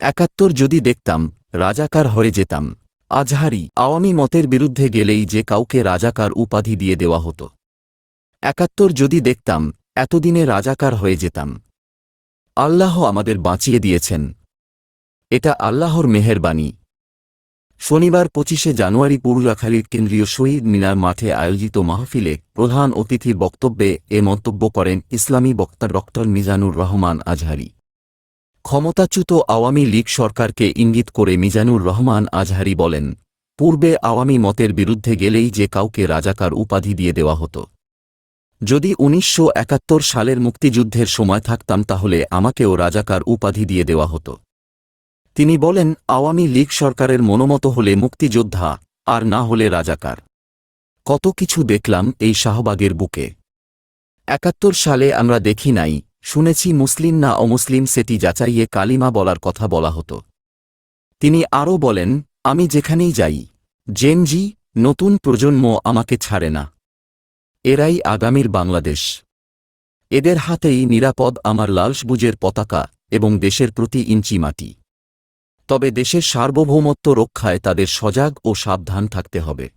একাত্তর যদি দেখতাম, রাজাকার হয়ে যেতাম। আজহারি, আওয়ামী মতের বিরুদ্ধে গেলেই যে কাউকে রাজাকার উপাধি দিয়ে দেওয়া হতো। একাত্তর যদি দেখতাম, এতদিনে রাজাকার হয়ে যেতাম। আল্লাহ আমাদের বাঁচিয়ে দিয়েছেন। এটা আল্লাহর মেহেরবানি শনিবার পঁচিশে জানুয়ারি পুরুলাখালীর কেন্দ্রীয় শহীদ মিনার মাঠে আয়োজিত মাহফিলে প্রধান অতিথির বক্তব্যে এ মন্তব্য করেন ইসলামী বক্তা ডক্টর মিজানুর রহমান আজহারি। ক্ষমতাচ্যুত আওয়ামী লীগ সরকারকে ইঙ্গিত করে মিজানুর রহমান আজহারি বলেন, পূর্বে আওয়ামী মতের বিরুদ্ধে গেলেই যে কাউকে রাজাকার উপাধি দিয়ে দেওয়া হতো। যদি উনিশশো একাত্তর সালের মুক্তিযুদ্ধের সময় থাকতাম তাহলে আমাকেও রাজাকার উপাধি দিয়ে দেওয়া হতো। তিনি বলেন, আওয়ামী লীগ সরকারের মনোমত হলে মুক্তিযোদ্ধা, আর না হলে রাজাকার। কত কিছু দেখলাম এই শাহবাগের বুকে। একাত্তর সালে আমরা দেখি নাই শুনেছি মুসলিম না অমুসলিম সেটি যাচাইয়ে কালিমা বলার কথা বলা হতো। তিনি আরও বলেন, আমি যেখানেই যাই জেনজি নতুন প্রজন্ম আমাকে ছাড়ে না। এরাই আগামীর বাংলাদেশ। এদের হাতেই নিরাপদ আমার লাল সবুজের পতাকা এবং দেশের প্রতি ইঞ্চি মাটি। তবে দেশের সার্বভৌমত্ব রক্ষায় তাদের সজাগ ও সাবধান থাকতে হবে।